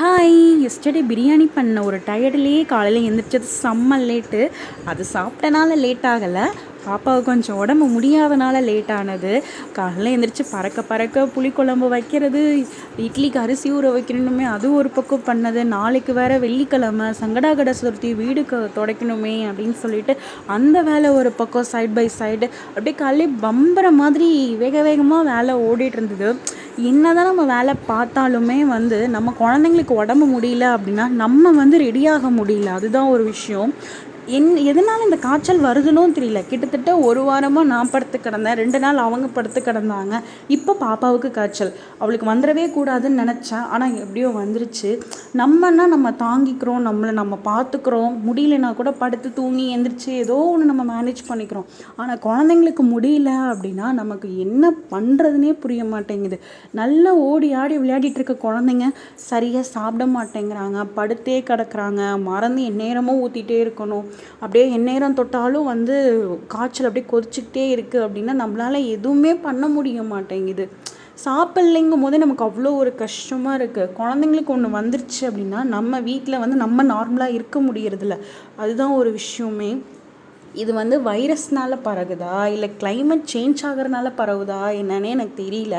Hi yesterday biryani பண்ண ஒரு டயர்ட்லேயே காலையில் எழுந்திரிச்சது செம்ம லேட்டு அது சாப்பிட்டனால லேட் ஆகலை. பாப்பாவுக்கு கொஞ்சம் உடம்பு முடியாதனால லேட் ஆனது. காலையில் எழுந்திரிச்சு பறக்க பறக்க புளிக்குழம்பு வைக்கிறது இட்லிக்கு அரிசி ஊற வைக்கணுமே அது ஒரு பக்கம் பண்ணது. நாளைக்கு வேறு வெள்ளிக்கிழமை சங்கடாகட சதுர்த்தி வீடு துடைக்கணுமே அப்படின்னு சொல்லிட்டு அந்த வேலை ஒரு பக்கம் சைட் பை சைடு அப்படியே காலையில் பம்பர மாதிரி வேக வேகமாக வேலை ஓடிட்டு இருந்தது. என்னதான் நம்ம வேலை பார்த்தாலுமே வந்து நம்ம குழந்தைங்களுக்கு உடம்பு முடியல அப்படின்னா நம்ம வந்து ரெடியாக முடியல. அதுதான் ஒரு விஷயம். என் எதனால் இந்த காய்ச்சல் வருதுன்னு தெரியல. கிட்டத்தட்ட ஒரு வாரமாக நான் படுத்து கிடந்தேன். ரெண்டு நாள் அவங்க படுத்து கிடந்தாங்க. இப்போ பாப்பாவுக்கு காய்ச்சல். அவளுக்கு வந்துடவே கூடாதுன்னு நினச்சேன். ஆனால் எப்படியோ வந்துருச்சு. நம்மன்னா நம்ம தாங்கிக்கிறோம். நம்மளை நம்ம பார்த்துக்குறோம் முடியலனா கூட படுத்து தூங்கி எந்திரிச்சு ஏதோ ஒன்று நம்ம மேனேஜ் பண்ணிக்கிறோம். ஆனால் குழந்தைங்களுக்கு முடியல அப்படின்னா நமக்கு என்ன பண்ணுறதுனே புரிய மாட்டேங்குது. நல்லா ஓடி ஆடி விளையாடிட்டு இருக்க குழந்தைங்க சரியாக சாப்பிட மாட்டேங்கிறாங்க. படுத்தே கிடக்குறாங்க. மறந்து நேரமும் ஊற்றிட்டே இருக்கணும். அப்படியே எந்நேரம் தொட்டாலும் வந்து காய்ச்சல் அப்படியே கொதிச்சுக்கிட்டே இருக்குது அப்படின்னா நம்மளால் எதுவுமே பண்ண முடிய மாட்டேங்குது. சாப்பிட்லைங்கும் போதே நமக்கு அவ்வளோ ஒரு கஷ்டமாக இருக்குது குழந்தைங்களுக்கு ஒன்று வந்துருச்சு அப்படின்னா நம்ம வீட்டில் வந்து நம்ம நார்மலாக இருக்க முடியறதில்ல. அதுதான் ஒரு விஷயமே. இது வந்து வைரஸ்னால் பரகுதா இல்லை கிளைமேட் சேஞ்ச் ஆகிறனால பரவுதா? என்னன்னே எனக்கு தெரியல.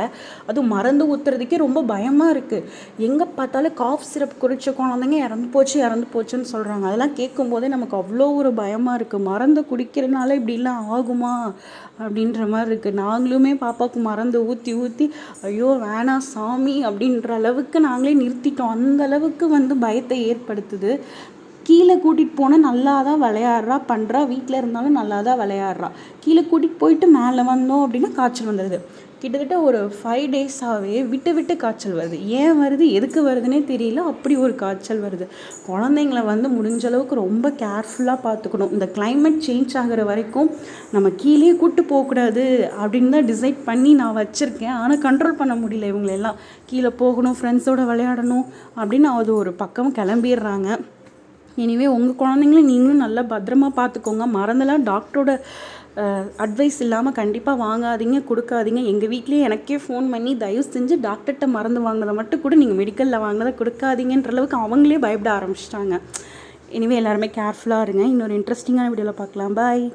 அதுவும் மருந்து ஊற்றுறதுக்கே ரொம்ப பயமாக இருக்குது எங்கே பார்த்தாலும் காஃப் சிரப் குடித்த குழந்தைங்க இறந்து போச்சு இறந்து போச்சுன்னு சொல்கிறாங்க அதெல்லாம் கேட்கும்போதே நமக்கு அவ்வளோ ஒரு பயமாக இருக்குது மருந்து குடிக்கிறனால இப்படிலாம் ஆகுமா? அப்படின்ற மாதிரி இருக்குது நாங்களுமே பாப்பாவுக்கு மருந்து ஊற்றி ஊற்றி ஐயோ வேணாம் சாமி அப்படின்ற அளவுக்கு நாங்களே நிறுத்திட்டோம். அந்த அளவுக்கு வந்து பயத்தை ஏற்படுத்துது. கீழே கூட்டிகிட்டு போனால் நல்லா தான் விளையாடுறா பண்ணுறா வீட்டில் இருந்தாலும் நல்லா தான் விளையாடுறா. கீழே கூட்டிகிட்டு போயிட்டு மேலே வந்தோம் அப்படின்னா காய்ச்சல் வந்துடுது கிட்டத்தட்ட ஒரு ஃபைவ் டேஸாகவே விட்டு விட்டு காய்ச்சல் வருது. ஏன் வருது? எதுக்கு வருதுன்னே தெரியல. அப்படி ஒரு காய்ச்சல் வருது. குழந்தைங்கள வந்து முடிஞ்ச அளவுக்கு ரொம்ப கேர்ஃபுல்லாக பார்த்துக்கணும். இந்த கிளைமேட் சேஞ்ச் ஆகிற வரைக்கும் நம்ம கீழே கூட்டு போகக்கூடாது அப்படின்னு தான் டிசைட் பண்ணி நான் வச்சுருக்கேன். ஆனால் கண்ட்ரோல் பண்ண முடியல இவங்களெல்லாம். கீழே போகணும் ஃப்ரெண்ட்ஸோடு விளையாடணும் அப்படின்னு அது ஒரு பக்கம் கிளம்பிடுறாங்க. எனிவே உங்கள் குழந்தைங்களும் நீங்களும் நல்லா பத்திரமா பார்த்துக்கோங்க. மறந்தெல்லாம் டாக்டரோட அட்வைஸ் இல்லாமல் கண்டிப்பாக வாங்காதீங்க கொடுக்காதீங்க. எங்கள் வீட்லேயே எனக்கே ஃபோன் பண்ணி தயவு செஞ்சு டாக்டர்கிட்ட மருந்து வாங்கினதை மட்டும் கூட நீங்கள் மெடிக்கலில் வாங்கினதை கொடுக்காதீங்கன்ற அளவுக்கு அவங்களே பயப்பட ஆரம்பிச்சிட்டாங்க. இனிமேல் எல்லாருமே கேர்ஃபுல்லாக இருங்க. இன்னொரு இன்ட்ரெஸ்டிங்கான வீடியோவில் பார்க்கலாம். பாய்